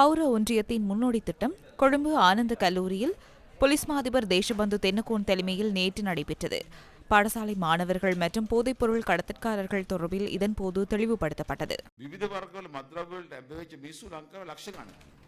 பௌர ஒன்றியத்தின் முன்னோடி திட்டம் கொழும்பு ஆனந்த கல்லூரியில் போலீஸ் மாதிபர் தேசபந்து தென்னகோன் தலைமையில் நேற்று நடைபெற்றது. பாடசாலை மாணவர்கள் மற்றும் போதைப்பொருள் கடத்தற்காரர்கள் தொடர்பில் இதன்போது தெளிவுபடுத்தப்பட்டது.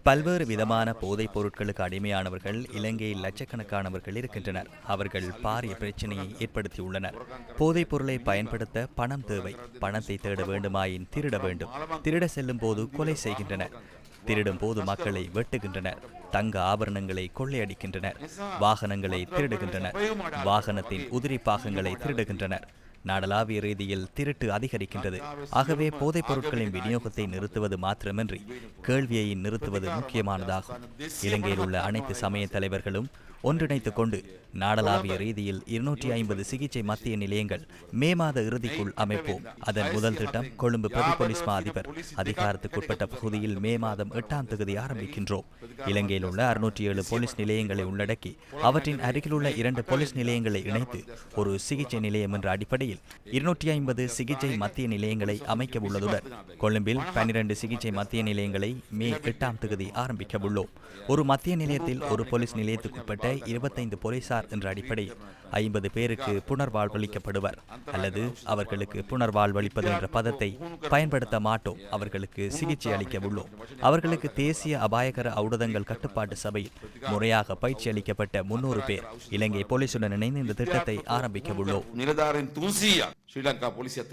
பல்வேறு விதமான போதைப் பொருட்களுக்கு அடிமையானவர்கள் இலங்கையில் லட்சக்கணக்கானவர்கள் இருக்கின்றனர். அவர்கள் பாரிய பிரச்சனையை ஏற்படுத்தியுள்ளனர். போதைப் பொருளை பயன்படுத்த பணம் தேவை. பணத்தை தேட வேண்டுமாயின் திருட வேண்டும். திருட செல்லும் போது கொலை செய்கின்றனர். திருடும் போது மக்களை வெட்டுகின்றனர். தங்க ஆபரணங்களை கொள்ளையடிக்கின்றனர். வாகனங்களை திருடுகின்றனர். வாகனத்தின் உதிரி பாகங்களை திருடுகின்றனர். நாடளாவிய ரீதியில் திருட்டு அதிகரிக்கின்றது. ஆகவே போதைப் பொருட்களின் விநியோகத்தை நிறுத்துவது மாத்திரமின்றி கேள்வியை நிறுத்துவது முக்கியமானதாகும். இலங்கையில் உள்ள அனைத்து சமய தலைவர்களும் ஒன்றிணைத்துக் கொண்டு நாடளாவிய ரீதியில் இருநூற்றி ஐம்பது சிகிச்சை மத்திய நிலையங்கள் மே மாத இறுதிக்குள் அமைப்போம். அதன் முதல் திட்டம் கொழும்பு பிரதி போலீஸ் மா அதிபர் அதிகாரத்துக்குட்பட்ட பகுதியில் மே மாதம் எட்டாம் தேதி ஆரம்பிக்கின்றோம். இலங்கையில் உள்ள அறுநூற்றி ஏழு போலீஸ் நிலையங்களை உள்ளடக்கி அவற்றின் அருகிலுள்ள இரண்டு போலீஸ் நிலையங்களை இணைத்து ஒரு சிகிச்சை நிலையம் என்ற அடிப்படையில் இருநூற்றி ஐம்பது சிகிச்சை மத்திய நிலையங்களை அமைக்க உள்ளதுடன் கொழும்பில் பன்னிரண்டு சிகிச்சை மத்திய நிலையங்களை மே எட்டாம் தேதி ஆரம்பிக்க உள்ளோம் ஒரு மத்திய நிலையத்தில் ஒரு போலீஸ் நிலையத்துக்குட்பட்ட இருபத்தைந்து போலீசார் என்ற அடிப்படை ஐம்பது பேருக்கு புனர்வாழ்வளிக்கப்படுவர். அல்லது அவர்களுக்கு புனர்வாழ்வளிப்பது என்ற பதத்தை பயன்படுத்த மாட்டோம். அவர்களுக்கு சிகிச்சை அளிக்க உள்ளோம் அவர்களுக்கு தேசிய அபாயகர ஔடதங்கள் கட்டுப்பாட்டு சபையில் முறையாக பயிற்சி அளிக்கப்பட்ட முன்னூறு பேர் இலங்கை போலீசுடன் இணைந்து இந்த திட்டத்தை ஆரம்பிக்க உள்ளோம் ஸ்ரீலங்கா போலீஸ் ஏ